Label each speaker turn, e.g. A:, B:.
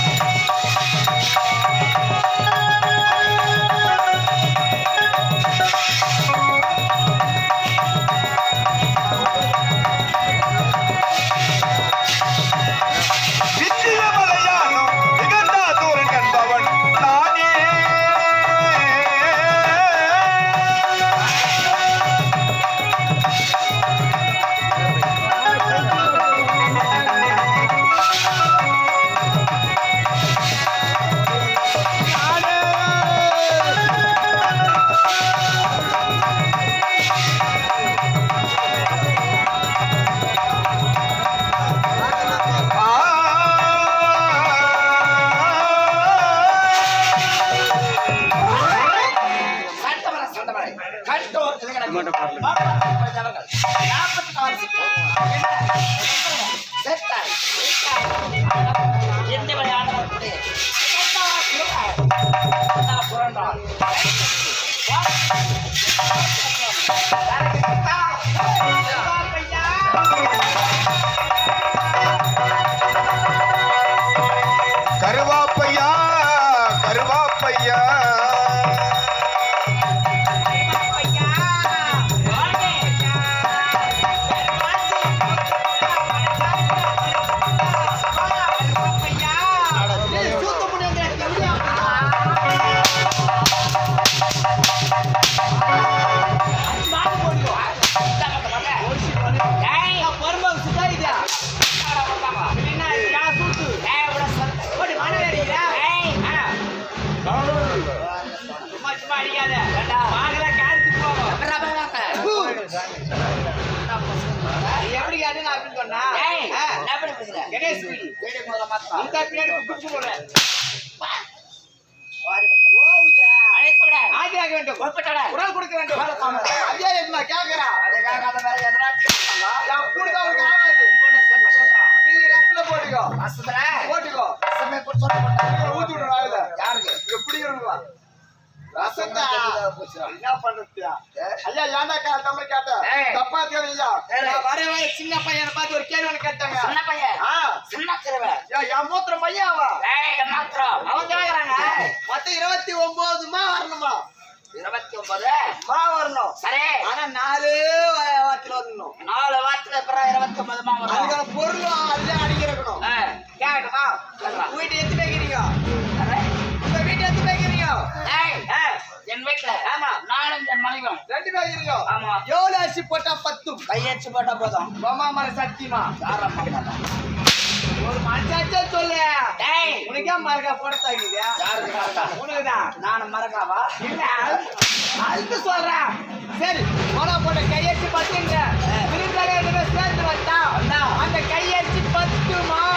A: Thank you. கண்டோர்
B: கருவாப்பையா கருவாப்பையா.
C: எப்படி கேட்டு நான் அப்படின்னு சொன்னா கணேஷ் இந்த பின்னாடி குடிச்சு போடுறேன் ஆஜராக வேண்டும் குரல் கொடுக்க வேண்டும் அதே என்ன கேக்குறா என் கூடுதா உனக்கு ஆகாது ரசத்துல போட்டுக்கோ போட்டுக்கோ ஊத்தி எப்படி இருக்கா ரசத்தா என்ன பண்ணுத்தியா ஐயா ஏன்டா கா தமிழ் கேட்ட. தப்பா தெரியா சின்ன பையனை பார்த்து ஒரு கேள்வி கேட்டாங்க.
A: சின்ன பையன்? சின்ன சிறுவன்.
C: என் மூத்திரம் பையன் அவன்.
A: கேக்குறாங்க.
C: மொத்தம் இருபத்தி ஒன்பதுமா வரணுமா?
A: இருபத்தி ஒன்பது
C: மா வரணும்.
A: சரி.
C: ஆனா நாலு வாரத்துல வரணும்.
A: நாலு அப்புறம் இருபத்தி ஒன்பது மா வரும்.
C: அதுக்கான பொருளும் அரிசி போட்டா பத்தும்
A: கையெழுத்து போட்டா போதும்.
C: பொம்மா மர சத்தியமா?
A: மாட்டான்.
C: ஒரு மனுஷாச்சே சொல்லு.
A: ஏய்,
C: உனக்கே மரக்கா போட தாங்கிது
A: யாருக்கு மறக்கா?
C: உனக்குதான்
A: நானும் மறக்காவா?
C: இல்ல அது- அதுக்கு சொல்றேன். சரி போனா போட்ட கையெழுத்து பத்துங்க. பேர் சேர்ந்து
A: வந்தா.
C: அந்த கையெழுத்து பத்துமா?